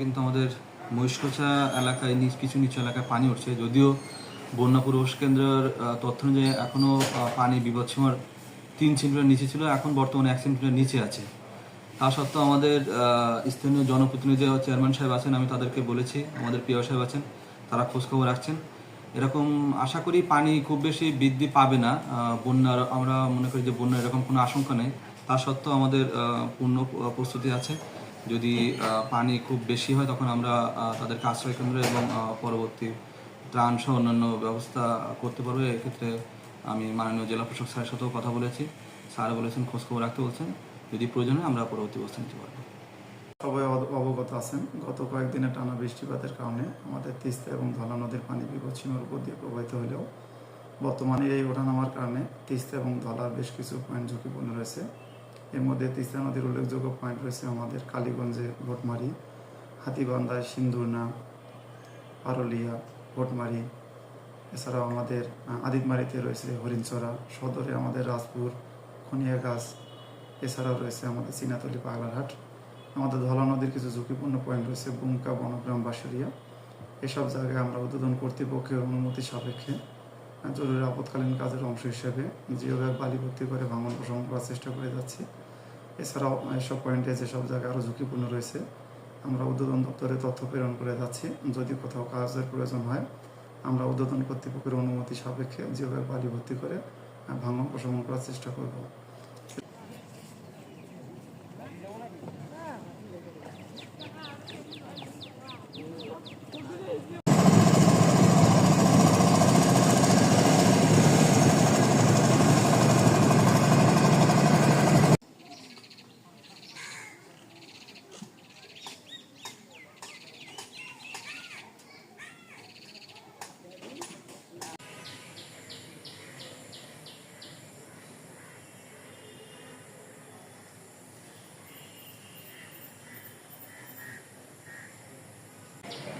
কিন্তু আমাদের মহিষকোচা এলাকায় নিচ কিছু নিচু এলাকায় পানি উঠছে। যদিও বন্যা পূর্বস কেন্দ্রের তথ্য অনুযায়ী এখনও পানি বিপদসীমার তিন সেন্টিমিটার নিচে ছিল, এখন বর্তমানে এক সেন্টিমিটার নিচে আছে। তা সত্ত্বেও আমাদের স্থানীয় জনপ্রতিনিধি চেয়ারম্যান সাহেব আছেন, আমি তাদেরকে বলেছি, আমাদের প্রিয় সাহেব আছেন, তারা খোঁজখবর রাখছেন। এরকম আশা করি পানি খুব বেশি বৃদ্ধি পাবে না। বন্যার, আমরা মনে করি যে বন্যার এরকম কোনো আশঙ্কা নেই। তা সত্ত্বেও আমাদের পূর্ণ প্রস্তুতি আছে। যদি পানি খুব বেশি হয় তখন আমরা তাদেরকে আশ্রয় কেন্দ্র এবং পরবর্তী ত্রাণ সহ অন্যান্য ব্যবস্থা করতে পারবে। এক্ষেত্রে আমি মাননীয় জেলা প্রশাসক স্যারের সাথেও কথা বলেছি। স্যার বলেছেন খোঁজখবর রাখতে বলছেন। যদি প্রয়োজন হয় আমরা পরবর্তী ব্যবস্থা নিতে পারব। অবগত আছেন। গত কয়েকদিনে টানা বৃষ্টিপাতের কারণে আমাদের তিস্তা এবং ধলা নদীর পানি বিপদসীমার উপর দিয়ে প্রবাহিত হলেও বর্তমানে এই ওঠানামার কারণে তিস্তা এবং ধলার বেশ কিছু পয়েন্ট ঝুঁকিপূর্ণ রয়েছে। এর মধ্যে তিস্তা নদীর উল্লেখযোগ্য পয়েন্ট রয়েছে আমাদের কালীগঞ্জে ভোটমারি হাতিবান্ধায় সিন্দুরনা, পারলিয়া, ভোটমারি। এছাড়াও আমাদের আদিতমারিতে রয়েছে হরিণচরা সদরে আমাদের রাজপুর, খনিয়াগাছ। এছাড়াও রয়েছে আমাদের চিনাতলি পাগলারহাট। আমাদের ধলা নদীর কিছু ঝুঁকিপূর্ণ পয়েন্ট রয়েছে বুমকা বনগ্রাম, বাঁশুরিয়া। এসব জায়গায় আমরা উদ্বোধন কর্তৃপক্ষের অনুমতি সাপেক্ষে জরুরি আপৎকালীন কাজের অংশ হিসেবে জিও ব্যাগ বালি ভর্তি করে ভাঙন প্রশমন করার চেষ্টা করে যাচ্ছি। এছাড়াও এসব পয়েন্টে যেসব জায়গায় আরও ঝুঁকিপূর্ণ রয়েছে, আমরা উদ্বোধন দপ্তরে তথ্য প্রেরণ করে যাচ্ছি। যদি কোথাও কাজের প্রয়োজন হয়, আমরা উদ্বোধন কর্তৃপক্ষের অনুমতি সাপেক্ষে জিও ব্যাগ বালি ভর্তি করে ভাঙন প্রশমন করার চেষ্টা করব।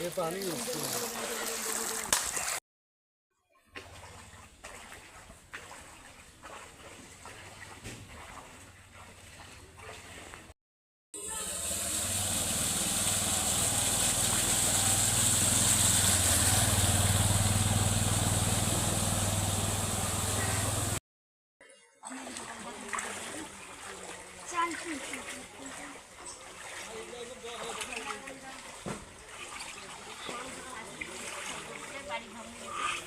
예뻐서안읽 는. vamos ver.